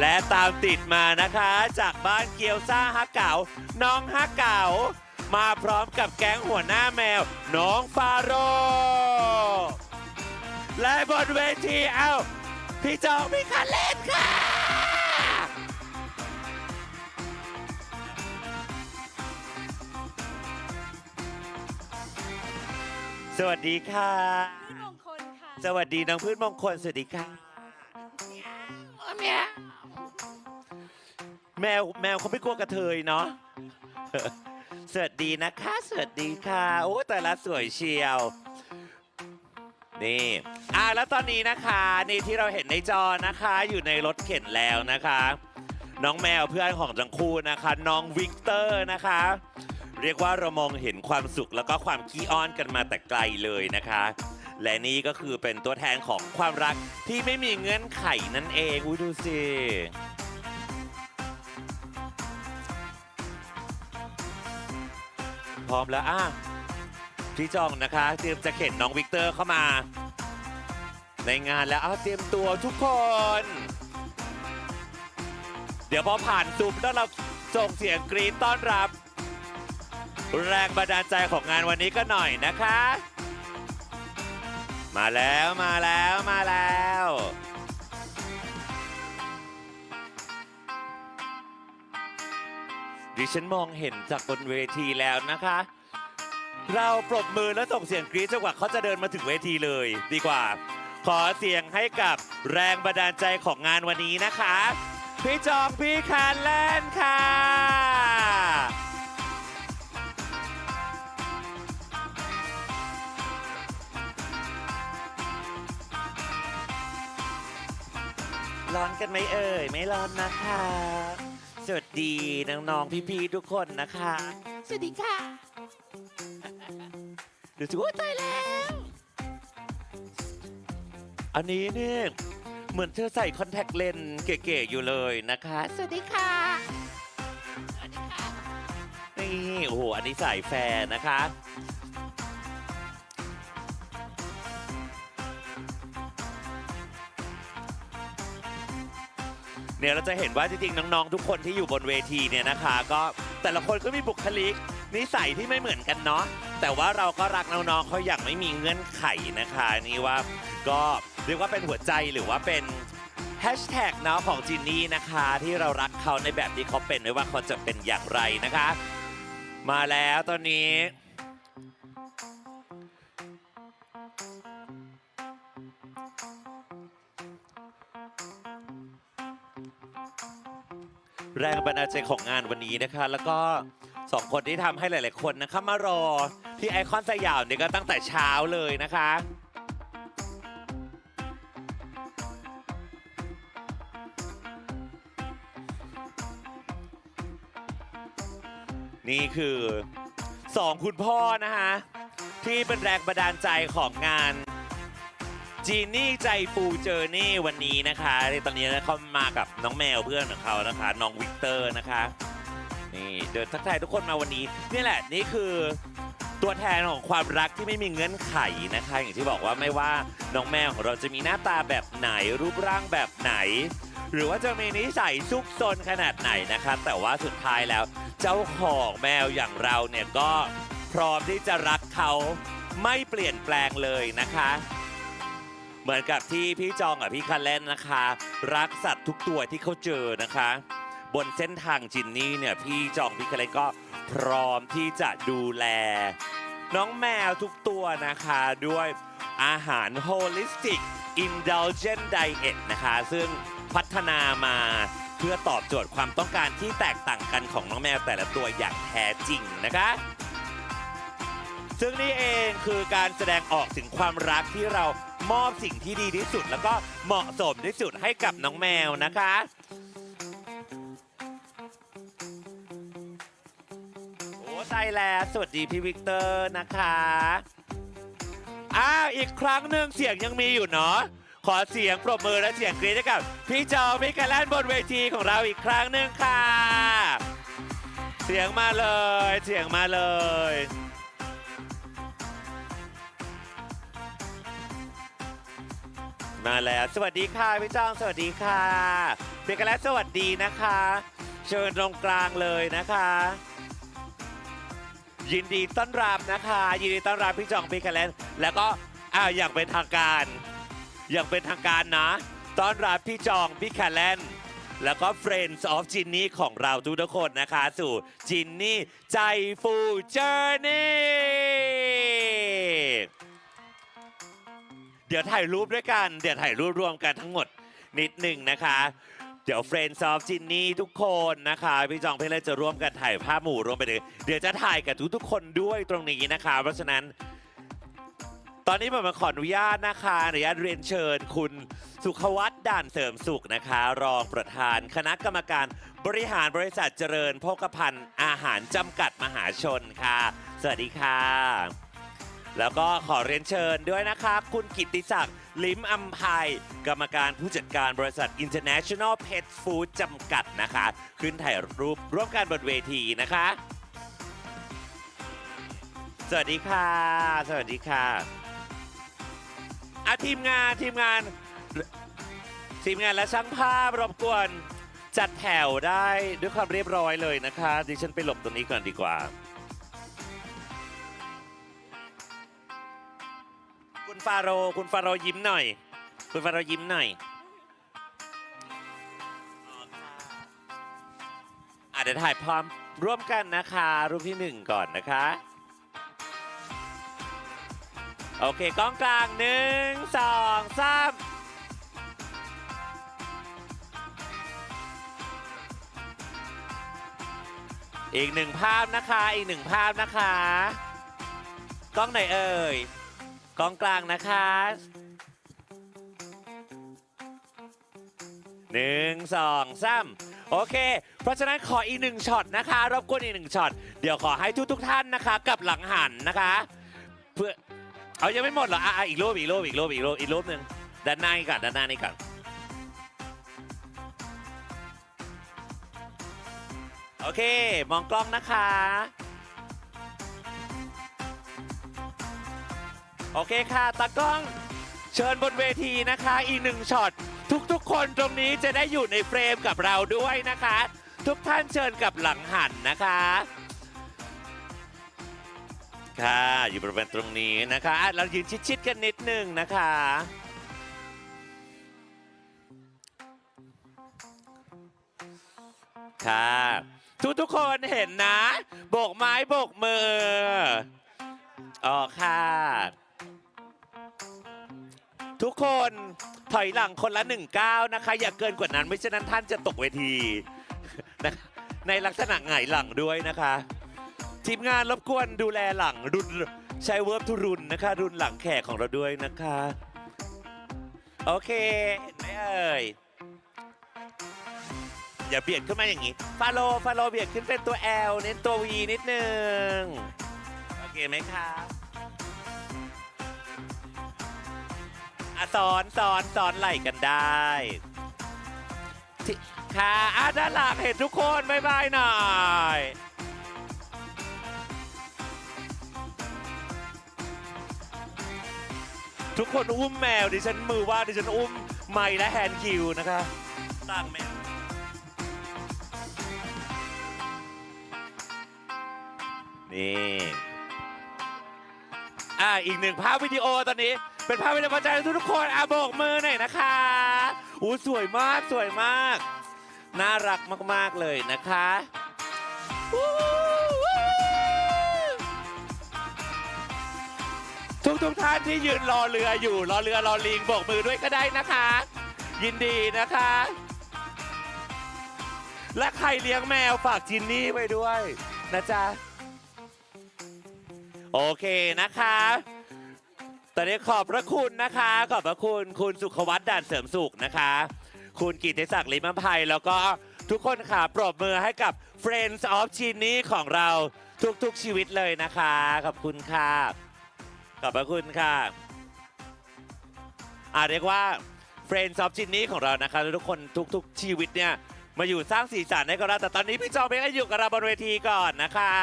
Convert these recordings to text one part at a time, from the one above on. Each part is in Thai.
และตามติดมานะคะ จากบ้านเกียวซ่าฮักเก๋าน้องฮักเก๋ามาพร้อมกับแก๊งหัวหน้าแมว น้องฟาโรห์และบนเวทีเอ้าพี่จองพี่คันเล่นค่ะ สวัสดีค่ะ พืชมงคลค่ะ สวัสดีน้องพืชมงคลสวัสดีค่ะ แมวแมวเขาไม่กลัวกระเทยเนาะ สวัสดีนะคะ สวัสดีค่ะ โอ้แต่ละสวยเชียว นี่ อ่าแล้วตอนนี้นะคะ นี่ที่เราเห็นในจอนะคะ อยู่ในรถเข็นแล้วนะคะ น้องแมวเพื่อนของทั้งคู่นะคะ น้องวิกเตอร์นะคะ เรียกว่าเรามองเห็นความสุขแล้วก็ความขี้อ้อนกันมาแต่ไกลเลยนะคะ และนี่ก็คือเป็นตัวแทนของความรักที่ไม่มีเงื่อนไขนั่นเองอุ้ยดูสิพร้อมแล้วอะพี่จองนะคะ เตรียมจะเข็นน้องวิกเตอร์เข้ามา ในงานแล้วอ้าวเตรียมตัวทุกคน เดี๋ยวพอผ่านซุ้มแล้วเราส่งเสียงกรี๊ดต้อนรับ แรงบันดาลใจของงานวันนี้ก็หน่อยนะคะ มาแล้วมาแล้วมาแล้ว ดิฉันมองเห็นจากบนเวทีแล้วนะคะ เราปรบมือและส่งเสียงกรี๊ดจนกว่าเขาจะเดินมาถึงเวทีเลย ดีกว่า ขอเสียงให้กับแรงบันดาลใจของงานวันนี้นะคะ พี่จองพี่คานแลนค่ะ ร้อนกันไหมเอ่ย ไม่ร้อนนะคะ สวัสดีน้องๆพี่ๆทุกคนนะคะ สวัสดีค่ะ ดูสิว่าตายแล้ว อันนี้เนี่ยเหมือนเธอใส่คอนแทคเลนส์เก๋ๆอยู่เลยนะคะ สวัสดีค่ะสวัสดีค่ะนี่ โอ้โห อันนี้สายแฟร์นะคะ เนี่ยเราจะเห็นว่าจริงๆน้องๆ ทุกคนที่อยู่บนเวทีเนี่ยนะคะ ก็แต่ละคนก็มีบุคลิกนิสัยที่ไม่เหมือนกันเนาะแต่ว่าเราก็รักน้องๆเขาอย่างไม่มีเงื่อนไขนะคะนี่ว่าก็เรียกว่าเป็นหัวใจหรือว่าเป็นแฮชแท็กเนาะของจินนี่นะคะ ที่เรารักเขาในแบบที่เขาเป็นไม่ว่าเขาจะเป็นอย่างไรนะคะ มาแล้วตอนนี้ แรงบันดาลใจของงานวันนี้นะคะ แล้วก็สองคนที่ทำให้หลาย ๆ คนนะคะมารอที่ไอคอนสยามเนี่ยก็ตั้งแต่เช้าเลยนะคะ นี่คือสองคุณพ่อนะคะที่เป็นแรงบันดาลใจของงาน จีนี่ใจฟูเจอร์นี่วันนี้นะคะที่ตอนนี้เขามากับน้องแมวเพื่อนของเขานะคะ น้องวิกเตอร์นะคะ นี่เดินทักทายทุกคนมาวันนี้ นี่แหละนี่คือตัวแทนของความรักที่ไม่มีเงื่อนไขนะคะ อย่างที่บอกว่าไม่ว่าน้องแมวของเราจะมีหน้าตาแบบไหนรูปร่างแบบไหน หรือว่าจะมีนิสัยซุกซนขนาดไหนนะคะ แต่ว่าสุดท้ายแล้ว เจ้าของแมวอย่างเราเนี่ยก็พร้อมที่จะรักเขาไม่เปลี่ยนแปลงเลยนะคะ เหมือนกับที่พี่จองกับพี่คันเล่นนะคะ รักสัตว์ทุกตัวที่เขาเจอนะคะ บนเส้นทางจินนี่เนี่ยพี่จองพี่คันเล่นก็พร้อมที่จะดูแล น้องแมวทุกตัวนะคะด้วยอาหาร holistic indulgent diet นะคะ ซึ่งพัฒนามาเพื่อตอบโจทย์ความต้องการที่แตกต่างกันของน้องแมวแต่ละตัวอย่างแท้จริงนะคะ ซึ่งนี่เองคือการแสดงออกถึงความรักที่เรามอบสิ่งที่ดีที่สุด แล้วก็เหมาะสมที่สุดให้กับน้องแมวนะคะ โอ้ตายแล้วสวัสดีพี่วิกเตอร์นะคะอ้าวอีกครั้งหนึ่งเสียงยังมีอยู่เนาะขอเสียงปรบมือและเสียงกรี๊ดให้กับ พี่จอมิกาแลนบนเวทีของเราอีกครั้งหนึ่งค่ะ เสียงมาเลย เสียงมาเลย มาแล้ว สวัสดีค่ะพี่จ้องสวัสดีค่ะเบเกอร์แลนสวัสดีนะคะ เชิญตรงกลางเลยนะคะ ยินดีต้อนรับนะคะ ยินดีต้อนรับพี่จองพี่แคลนแล้วก็อ้าวอย่างเป็นทางการ อย่างเป็นทางการนะ ต้อนรับพี่จองพี่แคลนแล้วก็ Friends of Ginny ของเราทุกทุกคนนะคะ สู่จินนี่ใจฟูเจอร์นี่ เดี๋ยวถ่ายรูปด้วยกัน เดี๋ยวถ่ายรูปรวมกันทั้งหมดนิดหนึ่งนะคะ เดี๋ยว Friends of Ginny ทุกคนนะคะ พี่จองพี่เล่นจะร่วมกันถ่ายภาพหมู่รวมไปถึงเดี๋ยวจะถ่ายกับทุกๆคนด้วยตรงนี้นะคะ เพราะฉะนั้น ตอนนี้ผมมาขออนุญาตนะคะอนุญาตเรียนเชิญคุณสุขวัตด่านเสริมสุขนะคะ รองประธานคณะกรรมการบริหารบริษัทเจริญโภคภัณฑ์อาหารจำกัดมหาชนค่ะ สวัสดีค่ะ แล้วก็ขอเรียนเชิญด้วยนะคะ คุณกิติศักดิ์ลิมอัมภัยกรรมการผู้จัดการบริษัท International Pet Food จำกัดนะคะ ขึ้นถ่ายรูปร่วมกันบนเวทีนะคะ สวัสดีค่ะ สวัสดีค่ะอะทีมงานทีมงาน ทีมงานและช่างภาพรบกวนจัดแถวได้ด้วยความเรียบร้อยเลยนะคะ ดิฉันไปหลบตรงนี้ก่อนดีกว่า ฟาโรห์คุณฟาโรห์ยิ้มหน่อย คุณฟาโรห์ยิ้มหน่อยอะเดี๋ยวถ่ายพร้อมร่วมกันนะคะ รูปที่หนึ่งก่อนนะคะ โอเคกล้องกลางหนึ่งสองสามอีกหนึ่งภาพนะคะ อีกหนึ่งภาพนะคะ กล้องไหนเอ่ย กองกลางนะคะหนึ่งสองสามโอเค เพราะฉะนั้นขออีกหนึ่งช็อตนะคะ รบกวนอีกหนึ่งช็อต เดี๋ยวขอให้ทุกทุกท่านนะคะกับหลังหันนะคะ เพื่อเอายังไม่หมดเหรออะอีกรูปอีกรูปอีกรูปอีกรูปอีกรูปหนึ่งด้านหน้านี่ก่อนด้านหน้านี่ก่อนโอเค มองกล้องนะคะ โอเคค่ะตากล้องเชิญบนเวทีนะคะ อีกหนึ่งช็อตทุกๆ คนตรงนี้จะได้อยู่ในเฟรมกับเราด้วยนะคะ ทุกท่านเชิญกับหลังหันนะคะ ค่ะอยู่บริเวณตรงนี้นะคะ เรายืนชิดๆกันนิดนึงนะคะค่ะทุกๆคนเห็นนะ โบกไม้โบกมืออ๋อค่ะ ทุกคนถอยหลังคนละหนึ่งก้าวนะคะ อย่าเกินกว่านั้น ไม่เช่นนั้นท่านจะตกเวทีนะในลักษณะหงายหลังด้วยนะคะ ทีมงานรบกวนดูแลหลังรุนใช้เวิร์บทุรุนนะคะ รุนหลังแขกของเราด้วยนะคะ โอเคไหมเอ่ยอย่าเบียดขึ้นมาอย่างนี้ ฟาโล ฟาโลเบียดขึ้นเป็นตัว L เน้นตัว V นิดนึง โอเคไหมครับ อะสอนสอนสอนไหลกันได้ที่ค่ะอะด้านหลังเห็นทุกคนบายบายหน่อยทุกคนอุ้มแมวดิฉันมือว่าดิฉันอุ้มไมค์และแฮนด์คิวนะคะต่างแมวนี่อ่าอีกหนึ่งภาพวิดีโอตอนนี้ เป็นภาพวิดีโอประจำทุกคนอะโบกมือหน่อยนะคะอู้สวยมากสวยมาก น่ารักมาก ๆ เลยนะคะทุกทุกท่านที่ยืนรอเรืออยู่รอเรือรอลิงโบกมือด้วยก็ได้นะคะ ยินดีนะคะ และใครเลี้ยงแมวฝากจินนี่ไว้ด้วยนะจ๊ะ โอเคนะคะ ตอนนี้ขอบพระคุณนะคะ ขอบพระคุณคุณสุขวัตด่านเสริมสุขนะคะ คุณกิติศักดิ์ลิมภัยแล้วก็ทุกคนค่ะปรบมือให้กับ Friends of c h i n นี่ของเราทุกๆชีวิตเลยนะคะ ขอบคุณค่ะ ขอบพระคุณค่ะอาเรียกว่า Friends of c h i n นี่ของเรานะคะ ทุกคนทุกๆชีวิตเนี่ยมาอยู่สร้างสีสันให้กับเราแต่ตอนนี้พี่จอมเองก็อยู่กับเราบนเวทีก่อนนะคะ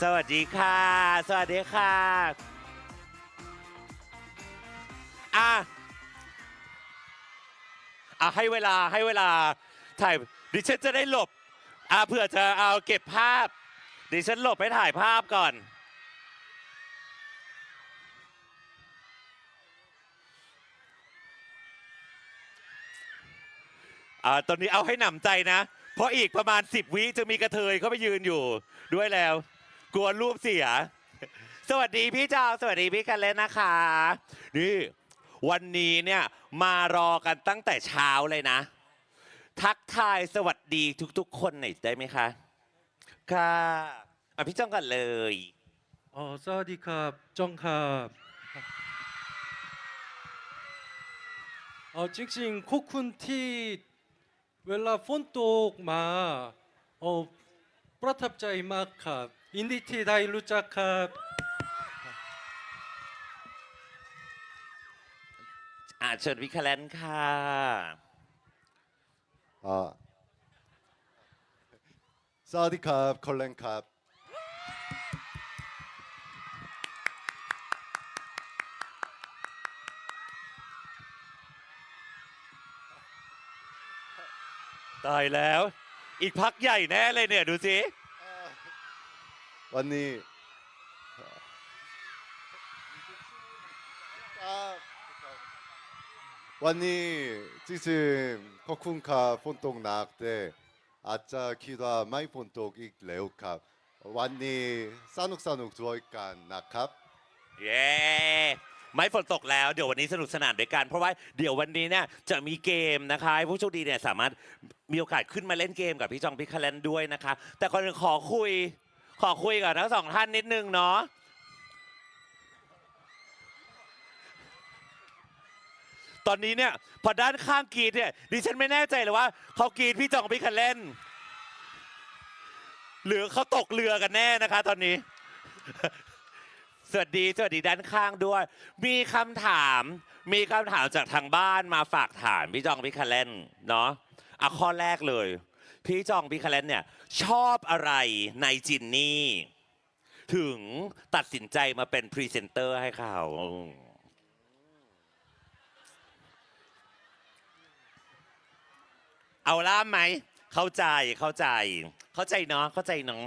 สวัสดีค่ะ สวัสดีค่ะ อะอะให้เวลาให้เวลาถ่ายดิฉันจะได้หลบอะเผื่อจะเอาเก็บภาพ ดิฉันหลบให้ถ่ายภาพก่อน อ่าตอนนี้เอาให้หนำใจนะ เพราะอีกประมาณ 10 วิจะมีกระเทยเข้าไปยืนอยู่ด้วยแล้ว กลัวรูปเสีย สวัสดีพี่จาวสวัสดีพี่กันเลยนะคะ นี่ วันนี้เนี่ยมารอกันตั้งแต่เช้าเลยนะ ทักทายสวัสดีทุก ๆ คนหน่อยได้ไหมคะ ค่ะอะพี่จ้องกันเลย อ๋อสวัสดีครับจ้องครับอ๋อจริงๆคุกคุณที่เวลาฝนตกมาอ๋อประทับใจมากครับ อินดีที่ได้รู้จักครับ เชิญพี่คาแลนค่ะ 아 사디캅 컬렌캅 ตายแล้ว อีกพักใหญ่แน่เลยเนี่ย ดูสิ วันนี้ ดว่าไม่ฝนตกอีกแล้วครับวันนี้สนุกสนุกด้วยกันนะครับเย้ไม่ฝนตกแล้วเดี๋ยววันนี้สนุกสนานด้วยกัน เพราะว่าเดี๋ยววันนี้เนี่ยจะมีเกมนะคะให้ผู้โชคดีเนี่ยสามารถมีโอกาสขึ้นมาเล่นเกมกับพี่จองพี่คาแลนด้วยนะคะ แต่ก่อนอื่นขอคุย ขอคุยกับทั้งสองท่านนิดนึงเนาะ ตอนนี้เนี่ยพอด้านข้างกรีดเนี่ยดิฉันไม่แน่ใจเลยว่าเขากรีดพี่จองพี่คาแลนหรือเขาตกเรือกันแน่นะคะ ตอนนี้ สวัสดีสวัสดีด้านข้างด้วย มีคำถาม มีคำถามจากทางบ้านมาฝากถามพี่จองพี่คาเล่นเนาะอะข้อแรกเลย พี่จองพี่คาเล่นเนี่ย ชอบอะไรในจินนี่ ถึงตัดสินใจมาเป็นพรีเซนเตอร์ให้เขา เอาล่ามไหม เข้าใจเข้าใจ เข้าใจเนาะเข้าใจเนาะ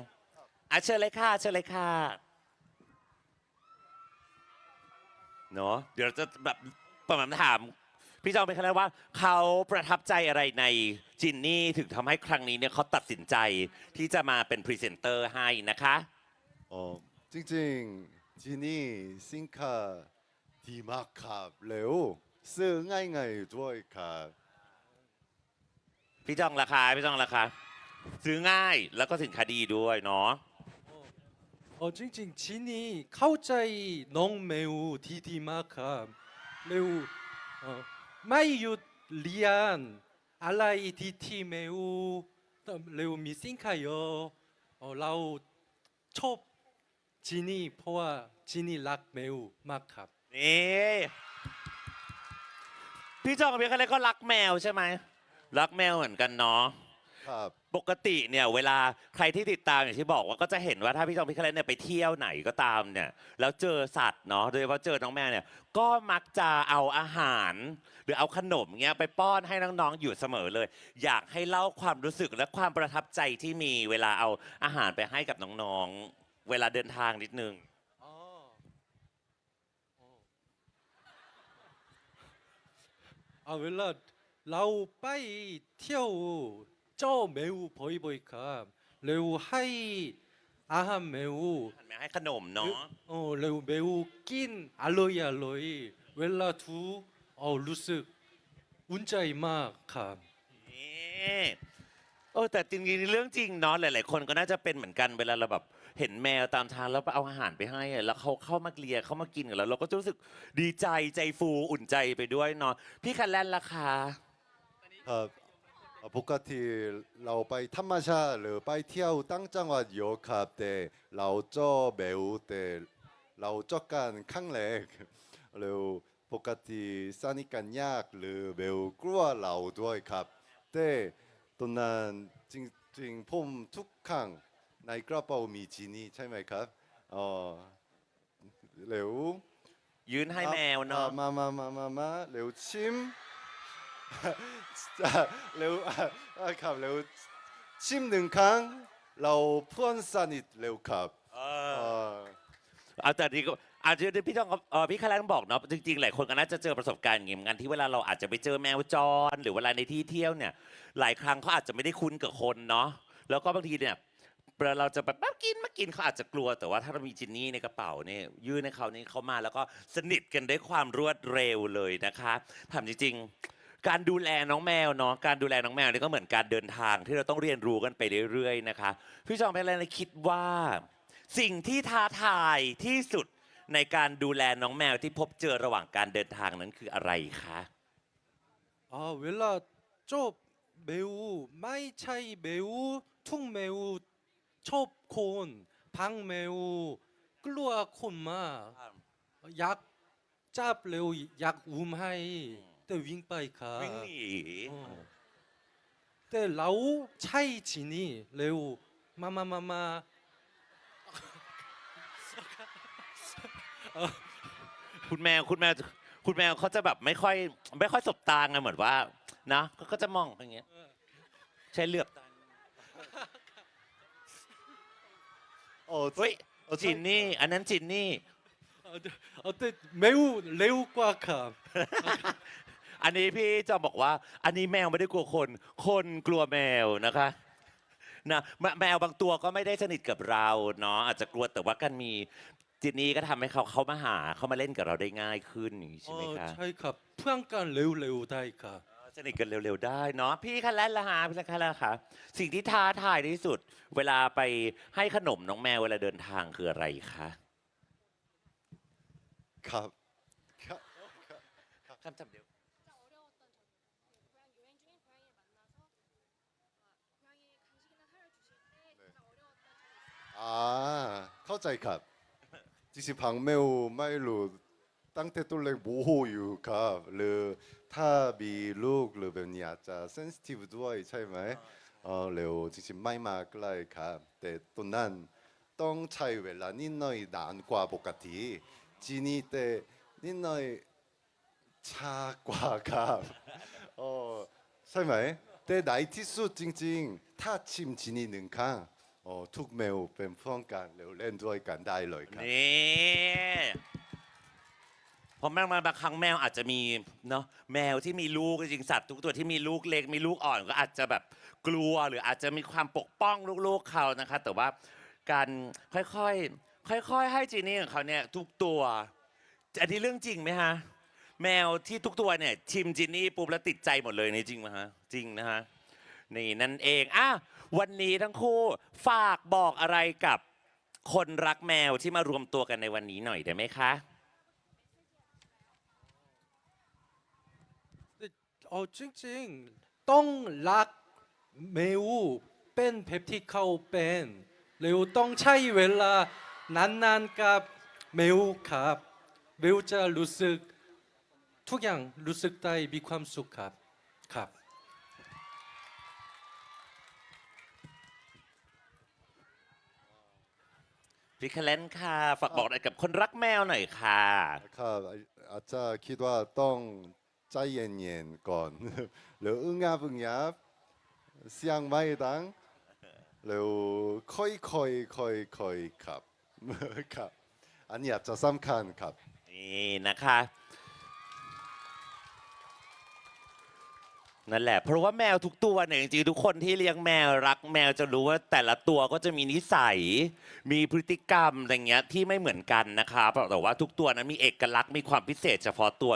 อ่ะเชิญเลยค่ะเชิญเลยค่ะ เนาะเดี๋ยวเราจะแบบประมาณถาม พี่จองเป็นคณะว่าเขาประทับใจอะไรในจินนี่ถึงทำให้ครั้งนี้เนี่ยเขาตัดสินใจที่จะมาเป็นพรีเซนเตอร์ให้นะคะ 어, 찡찡 지니 싱카 디마캅 레오 스가이가이 두어이캅 พี่จองราคาพี่จองราคา ซื้อง่ายแล้วก็สินค้าดีด้วยเนาะ 어, 찡찡 지니 카우짜이 농 매우 디디 마캅. 매우 어, 마이유 리안 알라이 디티 매우 레우 미싱카요. 어, 라우 초 지니 포와 지니 락 매우 마캅. นี่พี่จองกับพี่คาเลก็รักแมวใช่ไหม รักแมวเหมือนกันเนาะ캅ปกติเนี่ยเวลาใครที่ติดตามอย่างที่บอกว่าก็จะเห็นว่าถ้าพี่จองพี่คาเลนเนี่ยไปเที่ยวไหนก็ตามเนี่ยแล้วเจอสัตว์เนาะโดยเฉพาะเจอน้องแมวเนี่ยก็มักจะเอาอาหาร หรือเอาขนมเงี้ยไปป้อนให้น้องๆอยู่เสมอเลย อยากให้เล่าความรู้สึกและความประทับใจที่มีเวลาเอาอาหารไปให้กับน้องๆ เวลาเดินทางนิดนึง เราไปเที่ยวเจ้าเมวบ่อยบยๆครับเร็วให้อาหารเมวมให้ขนมเนาะโอ้เร็วเมวกินอร่อยอร่อยเวลาทูเอารู้สึกอุ่นใจมากครับเออแต่จริงๆเรื่องจริงเนาะหลาย ๆ คนก็น่าจะเป็นเหมือนกันเวลาเราแบบเห็นแมวตามทางแล้วเอาอาหารไปให้แล้วเขาเข้ามาเลียเข้ามากินกับเราเราก็รู้สึกดีใจใจฟูอุ่นใจไปด้วยเนาะพี่คันแลนราคา เปกติเราไปธรรมชาติหรือไปเที่ยวตั้งจังหวัดโยครับแต่เราเจ้าเบลเต่เราเจ้ากันข้างแรกหรือปกติสนิกันยากหรือเบลกลัวเราด้วยครับแต่ตอนนั้นจริงๆผมทุกครั้งในกระเป๋ามีจีนี่ใช่ไหมครับออเร็วยืนให้แมวเนาะมามามามามาเร็วชิมะอะครับเร็วชิมหนึ่งครั้งเราเพื่อนสนิทเร็วครับเอาแต่นี่ก็อาจจะพี่ต้องเออพี่คารันบอกเนาะจริงๆหลายคนก็น่าจะเจอประสบการณ์อย่างงี้เหมือนกันที่เวลาเราอาจจะไปเจอแมวจร หรือเวลาในที่เที่ยวเนี่ย หลายครั้งเขาอาจจะไม่ได้คุ้นกับคนเนาะแล้วก็บางทีเนี่ยเวลาเราจะแบบมากินมากินเขาอาจจะกลัวแต่ว่าถ้าเรามีจินนี่ในกระเป๋าเนี่ยยื่นให้เขานี่เขามาแล้วก็สนิทกันด้วยความรวดเร็วเลยนะคะถามจริงๆ การดูแลน้องแมวเนาะการดูแลน้องแมวนี่ก็เหมือนการเดินทางที่เราต้องเรียนรู้กันไปเรื่อยๆนะคะพี่จอมเป็นอะไรคิดว่า สิ่งที่ท้าทายที่สุดในการดูแลน้องแมวที่พบเจอระหว่างการเดินทางนั้นคืออะไรคะ 아 웰라 저 매우 마이 차이 매우 퉁 매우 첩콘 방 매우 끌루아 콘마 약 짭 레오 약 움하이 때 윙바이카 วิ่งหนี 어. 때 라오 차이 지니 레오 마마마마 คุณแมวคุณแมวคุณแมวเขาจะแบบไม่ค่อยไม่ค่อยสบตาไงเหมือนว่านะเขาก็จะมองอย่างเงี้ยใช้เหลือบตา 어, เฮ้ย 어, จินนี่ อันนั้นจินนี่ 어때 매우 레오 꽉카 อันนี้พี่จะบอกว่า อันนี้แมวไม่ได้กลัวคน คนกลัวแมวนะคะนะแมวบางตัวก็ไม่ได้สนิทกับเราเนาะอาจจะกลัวแต่ว่าการมีจิตนี้ก็ทำให้เขาเขามาหาเขามาเล่นกับเราได้ง่ายขึ้นใช่ไหมคะ ใช่ครับเพื่อนกันเร็วๆได้ครับ สนิทกันเร็วๆได้เนาะพี่คะแล้วละฮะพี่คะและคะสิ่งที่ท้าทายที่สุด เวลาไปให้ขนมน้องแมวเวลาเดินทางคืออะไรคะครับ คำจำเดียว 아, เข้าใจครับจริงๆพังแมวไม่รู้ตั้งแต่ตัวเล็กโมโหอยู่ครับหรือถ้ามีลูกหรือแบบนี้อาจจะเซนซิทีฟด้วยใช่ไหมเออเร็วจริงๆไม่มาใกล้ครับแต่ตัวนั้นต้ องใช้เวลานิดหน่อยนานกว่าปกติจีนี่แต่นิดหน่อยช้ากว่าครับเออใช่ไหมแต่ในที่สุดจริงๆถ้าชิมจีนี่หนึ่งครั้งโอ้ทุกเมลเป็นเพื่อนกันเร็วเล่นด้วยกันได้เลยครับ นี่เพราะแมวมาบางครั้งแมวอาจจะมีเนาะแมวที่มีลูกจริงๆสัตว์ทุกตัวที่มีลูกเล็กมีลูกอ่อนก็อาจจะแบบกลัวหรืออาจจะมีความปกป้องลูกๆเขานะคะ แต่ว่าการค่อยๆค่อยๆให้จีนี่ของเขาเนี่ยทุกตัวอันนี้เรื่องจริงไหมฮะแมวที่ทุกตัวเนี่ยชิมจินนี่ปุ๊บแล้วติดใจหมดเลยนี่จริงไหมฮะจริงนะฮะนี่นั่นเองอะ วันนี้ทั้งคู่ฝากบอกอะไรกับคนรักแมวที่มารวมตัวกันในวันนี้หน่อยได้ไหมคะ เอาจริงๆ ต้องรักเมวเป็นเพปที่เขาเปนเร็วต้องใช้เวลานานๆกับเมวครับเมวจะรู้สึก ทุกอย่างรู้สึกได้มีความสุขครับครับ พิคเลนค่ะ ฝากบอกอะไรกับคนรักแมวหน่อยค่ะ ครับอาจจะคิดว่าต้องใจเย็นๆก่อน หรืออึ้งอับอึ้งยับเสียงไม่ดังหรือค่อยๆค่อยๆครับ ครับ อันนี้อาจจะสำคัญครับ นี่นะคะ นั่นแหละ เพราะว่าแมวทุกตัวเนี่ยจริงๆทุกคนที่เลี้ยงแมวรักแมวจะรู้ว่าแต่ละตัวก็จะมีนิสัย มีพฤติกรรมอะไรเงี้ยที่ไม่เหมือนกันนะคะแต่ว่าทุกตัวนั้นมีเอกลักษณ์มีความพิเศษเฉพาะตัว